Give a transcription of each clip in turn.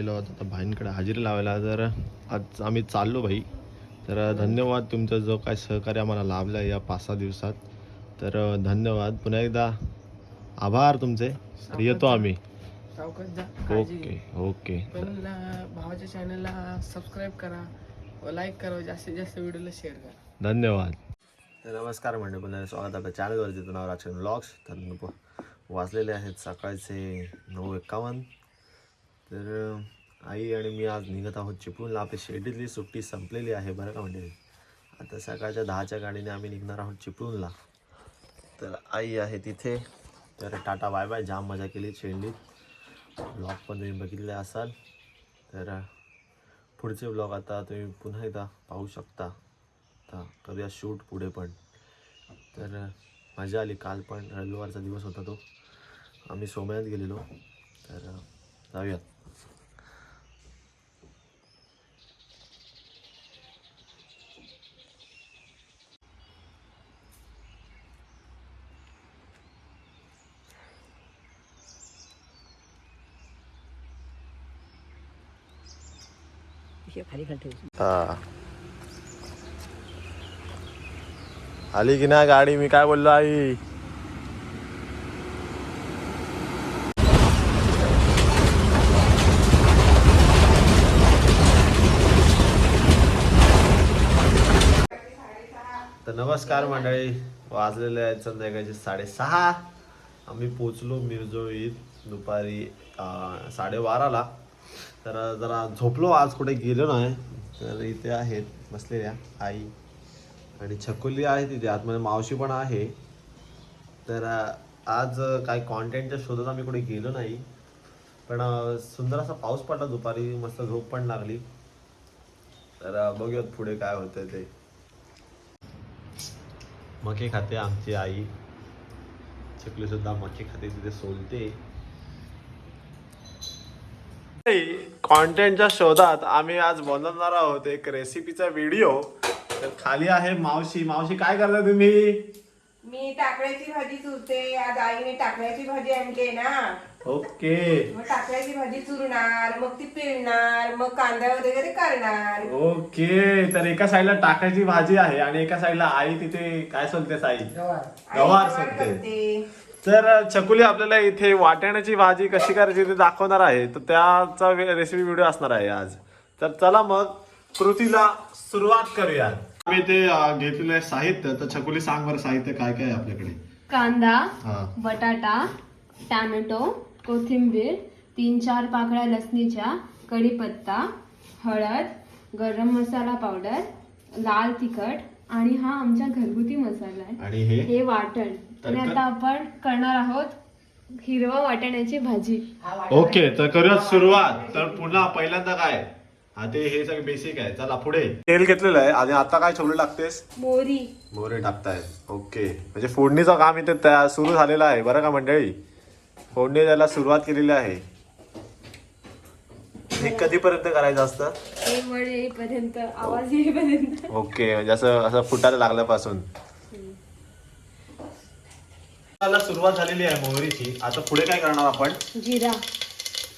आहोत. आता भाईंकडे हजेरी लावायला. तर आज आम्ही चाललो भाई. तर धन्यवाद तुमचं जो काय सहकार्य आम्हाला लाभलं या पाच सहा दिवसात. तर धन्यवाद. पुन्हा एकदा आभार तुमचे. येतो आम्ही. सावकाश जा. काळजी ओके. ओके भावाच्या चॅनलला सबस्क्राईब करा व लाईक करा जास्तीत जास्त व्हिडिओला शेअर करा. धन्यवाद. नमस्कार म्हणजे पुन्हा स्वागत आपल्या चॅनलवरती नाव राजकारण ब्लॉग्स तर वाजलेले आहेत सकाळचे नऊ एकावन्न. तर आई आणि मी आज निघत आहोत चिपळूणला आपली शेतीतली सुट्टी संपलेली आहे बरं का म्हणजे? आता सकाळच्या दहाच्या गाडीने आम्ही निघणार आहोत चिपळूणला. तर आई आहे तिथे. तर टाटा बाय बाय. जाम मजा केली शेंडीत ब्लॉग पण तुम्ही बघितले असाल. तर पुढचे ब्लॉग आता तुम्ही पुन्हा एकदा पाहू शकता. आता करूया शूट पुढे पण. तर मजा आली. काल पण रविवारचा दिवस होता तो. आम्ही सोमयात गेलेलो. तर जाऊयात. आली की नाही गाडी मी काय बोललो आई नमस्कार मंडळी. वाजलेले आहेत संध्याकाळचे साडेसहा. आम्ही पोचलो मिरजोळीत दुपारी अं, साडेबाराला. तर जरा झोपलो आज कुठे गेलो नाही. तर इथे आहेत बसलेल्या आई आणि छकुली आहे तिथे आतमध्ये मावशी पण आहे. तर आज काय कॉन्टेंटच्या शोधात आम्ही कुठे गेलो नाही. पण सुंदर असा पाऊस पडला दुपारी. मस्त झोप पण लागली. तर बघूयात पुढे काय होतं ते. मके खाते आमची आई. चकली सुद्धा मके खाते तिथे सोलते. कॉन्टेंटच्या शोधात आम्ही आज बनवणार आहोत एक रेसिपीचा व्हिडिओ तर खाली आहे मावशी. मावशी काय करता तुम्ही? मी टाकळ्याची भाजी चुरते. आज आईने टाकळ्याची भाजी आणली ना. ओके. मग भाजी चुरणार मग ती पिळणार मग कांदा वगैरे करणार. ओके. तर एका साईडला टाकायची भाजी आहे आणि एका साईडला आई तिथे काय सोलते साई? गवार. सोलते. करते. तर छकुली आपल्याला इथे वाटाण्याची भाजी कशी करायची ते दाखवणार आहे. तर त्याचा रेसिपी व्हिडिओ असणार आहे आज. तर चला मग कृतीला सुरुवात करूया. आम्ही ते अं, घेतलेलं आहे साहित्य. तर छकुली सांग बरं साहित्य काय काय आहे आपल्याकडे. कांदा हा. बटाटा टॅमॅटो कोथिंबीर तीन चार पाकळ्या लसणीच्या कढीपत्ता हळद गरम मसाला पावडर लाल तिखट आणि हा आमचा घरगुती मसाला आहे. आणि हे? हे वाटण. आणि आता आपण करणार आहोत हिरवा वाटाण्याची भाजी. ओके तर करूया सुरुवात. तर पुन्हा पहिल्यांदा काय? हा ते हे सगळं बेसिक आहे. चला पुढे. तेल घेतलेलं आहे. आणि आता काय छोले टाकतेस? मोरी मोहरे टाकतायत. ओके. म्हणजे फोडणीचं काम इथे तया- सुरू झालेलं आहे. बरं का मंडळी? फोडणी द्यायला सुरुवात केलेली आहे. हे कधीपर्यंत करायचं असतं? हे वड येईपर्यंत आवाज येईपर्यंत. ओके म्हणजे असं असं फुटायला लागल्यापासून. सुरुवात झालेली आहे मोहरीची. आता पुढे काय करणार आपण? जिरा.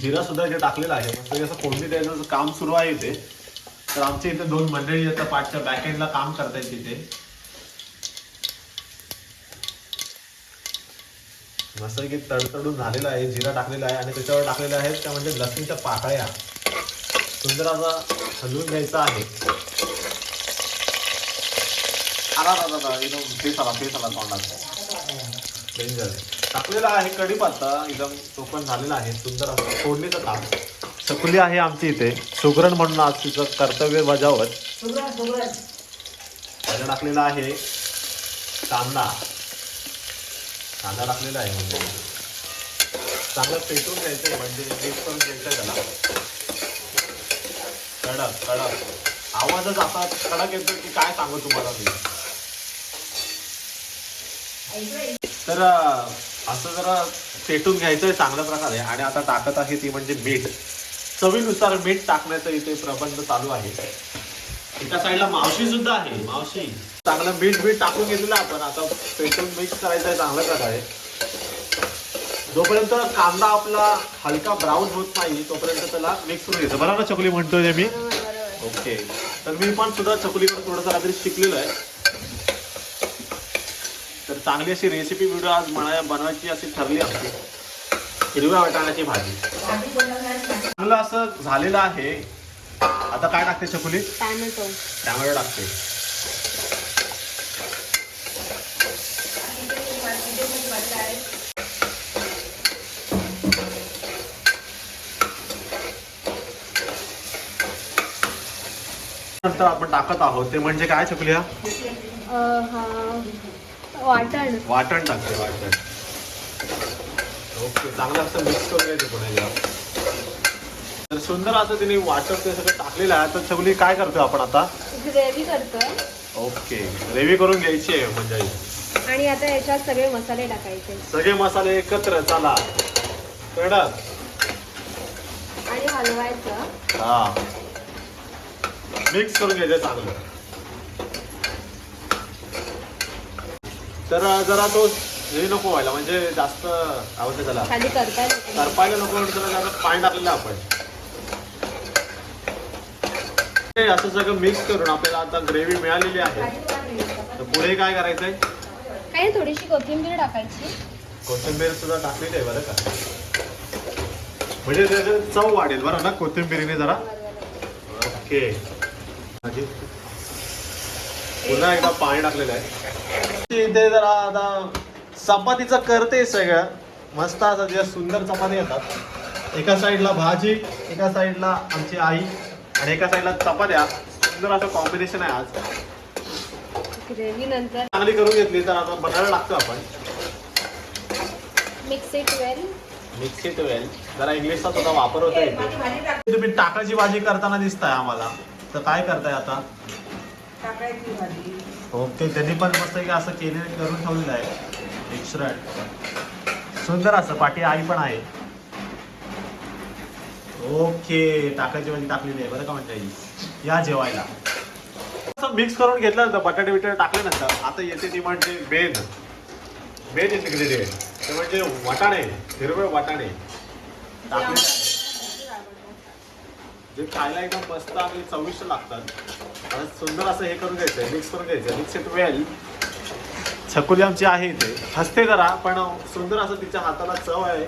जिरा सुद्धा इथे टाकलेला आहे. मस्त असं फोडणी द्यायचं काम सुरू आहे इथे. तर आमच्या इथे दोन मंडळी आता पाठच्या बॅक एंडला काम करतायत तिथे मस्त की तडतडून झालेला आहे जिरा टाकलेला आहे आणि त्याच्यावर टाकलेल्या आहेत त्या म्हणजे लसणीच्या पाकळ्या. सुंदर असा हलवून घ्यायचा आहे. आला आला आला एकदम फेस आला फेस आला तोंडात. डेंजर टाकलेला आहे कढीपत्ता एकदम चोपण झालेला आहे सुंदर असं फोडणीचं काम चकुली आहे आमची इथे. सुगरण म्हणून आज तिचं कर्तव्य बजावत. सुगरण सुगरण. त्याला टाकलेला आहे कांदा. कांदा टाकलेला आहे म्हणजे. चांगलं पेटून घ्यायचं म्हणजे मिक्स करून घ्यायचं त्याला कडक कडक. आवाजच आता कडक येतो की काय सांगू तुम्हाला मी? तर असं जरा पेटून घ्यायचं आहे चांगल्या प्रकारे. आणि आता टाकत आहे ती म्हणजे मीठ. चवीनुसार मीठ टाकण्याचं इथे प्रबंध चालू आहे. एका साईडला मावशी सुद्धा आहे मावशी. चांगलं मीठ बीठ टाकून घेतलेलं आपण. आता पेटून मिक्स करायचं आहे चांगल्या प्रकारे जोपर्यंत कांदा आपला हलका ब्राऊन होत नाही तोपर्यंत त्याला मिक्स करून घ्यायचं. बरोबर ना चकुली म्हणतोय मी. ओके तर मी पण सुद्धा चकुलीकडे थोडंसं रात्री शिकलेलो आहे. तर चांगली अशी रेसिपी व्हिडिओ आज म्हणा बनवायची अशी ठरली आमची. हिरव्या वाटाण्याची भाजी. चांगलं असं झालेलं आहे. आता काय टाकते चकुली? टॅमॅटो. टॅमॅटो टाकते. नंतर आपण टाकत आहोत. ते म्हणजे काय चकुली हा? वाटण. वाटण टाकते वाटण. ओके चांगलं असं मिक्स पुण्याला तर सुंदर असं तिने वाटण ते सगळं टाकलेलं आहे. तर चकुली काय करतोय आपण आता? ग्रेव्ही करतोय. ओके. ग्रेव्ही करून घ्यायची आहे म्हणजे आणि आता याच्यात सगळे मसाले टाकायचे. सगळे मसाले एकत्र चला. कळलं? आणि हलवायचं. हा. मिक्स करून घ्यायचं चांगलं. तर जरा तो हे नको व्हायला म्हणजे जास्त आवडते त्याला. खाली करता. करपायला नको म्हणून त्याला जरा पाणी टाकलेलं आपण हे असं सगळं मिक्स करून आपल्याला आता ग्रेव्ही मिळालेली आहे. तर पुढे काय करायचंय? नाही, थोडीशी कोथिंबीर टाकायची. कोथिंबीर सुद्धा टाकलेली आहे बरं का? म्हणजे त्याचं चव वाढेल बरं ना कोथिंबीरीने जरा? ओके. भाजी. पुन्हा एकदा पाणी टाकलेलं आहे. इथे जरा आता चपातीचं करते सगळं. मस्त असं जे सुंदर चपाती येतात. एका साईडला भाजी एका साईडला आमची आई. आणि एका साईडला चपात्या सुंदर असं कॉम्बिनेशन आहे आज. ग्रेव्ही नंतर चांगली करून घेतली तर आता बनायला लागतो आपण. Mix it well mix it well जरा इंग्लिशचा सुद्धा वापर होतो इथे. तुम्ही टाकाची भाजी करताना दिसताय आम्हाला. तर काय करताय आता? ओके त्यांनी पण मस्त की असं केले करून ठेवलेलं आहे. एक्स्ट्रा सुंदर असं पाठी आई पण आहे. ओके टाकायची म्हणजे टाकलेली आहे बरं का म्हणता येईल. या जेवायला. असं मिक्स करून घेतलं नंतर बटाटे बिटाटे टाकल्यानंतर आता येते ती म्हणजे बेन बेन इन्ग्रेडियंट ते म्हणजे वाटाणे हिरवे वाटाणे. टाकले. जे खायला एकदम मस्त आणि चविष्ट लागतात. आणि सुंदर असं हे करून घ्यायचं मिक्स करून घ्यायचं. मिक्स इट वेल छकुली आमची आहे इथे. हसते जरा पण सुंदर असं तिच्या हाताला चव आहे.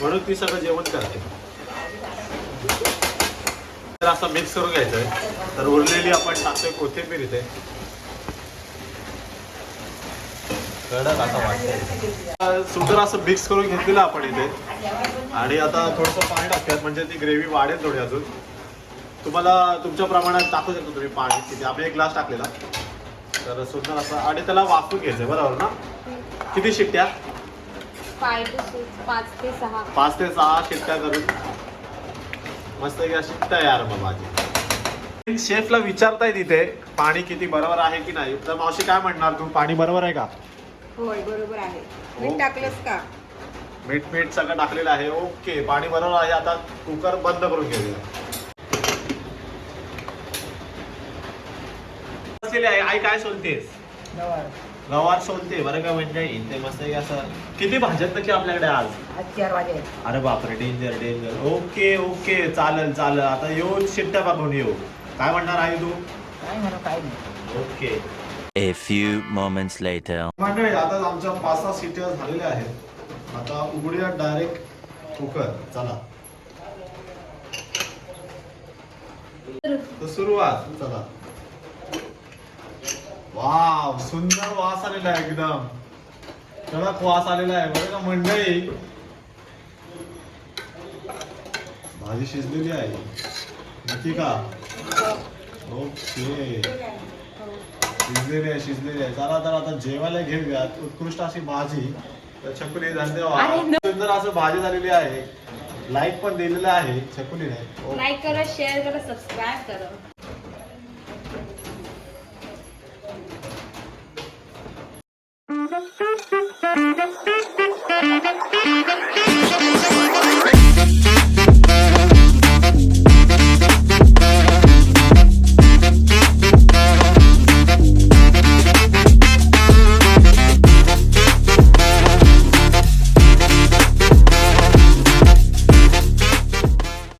म्हणून ती सगळं जेवण करते. असं मिक्स करून घ्यायचंय. तर उरलेली आपण टाकतोय कोथिंबीर इथे. कडक असं वाटतंय. सुंदर असं मिक्स करून घेतलेलं आपण इथे. आणि आता थोडंसं पाणी टाकतात म्हणजे ती ग्रेव्ही वाढेल थोडी अजून. तुम्हाला तुमच्या प्रमाणात टाकू शकतो तुम्ही पाणी तिथे आपण एक ग्लास टाकलेला. तर सुंदर असं आणि त्याला वाफून घ्यायचं बरोबर ना? किती शिट्ट्या? पाच ते सहा. पाच ते सहा शिट्ट्या करून. मस्त अशी तयार मग भाजी शेफला विचारताय तिथे पाणी किती बरोबर आहे की नाही? तर मावशी काय म्हणणार? तू पाणी बरोबर आहे का? होय बरोबर आहे. मीठ टाकलंस का? मीठ मीठ सगळं टाकलेलं आहे. ओके पाणी बरोबर आहे. आता कुकर बंद करून घेऊया. आई काय सोलतेस? गवार सोलते बरं का म्हणजे? इथे मस्त आहे असं. किती भाज्यात नक्की आपल्याकडे आज? आज चार वाजे. अरे बापरे डेंजर डेंजर ओके ओके चालेल चालेल. आता येऊन शिट्ट्या बघून येऊ. काय म्हणणार आई तू? काय म्हणू काय नाही. Okay A few moments later. मंडळी आता आमच्या पाच सहा सिट्या झालेल्या आहेत. आता उघडूया डायरेक्ट कुकर चला. तर सुरुवात. चला. वाव सुंदर वास आलेला आहे एकदम. कडक वास आलेला आहे बरं का मंडळी? भाजी शिजलेली आहे. नक्की का? ओके. शिजलेली आहे शिजलेली आहे. चला तर आता जेवायला घेऊयात. उत्कृष्ट अशी भाजी. तर छकुली धन्यवाद सुंदर असं भाजी झालेली आहे. लाईक पण दिलेलं आहे छकुलीने. लाईक करा शेअर करा सबस्क्राईब करा.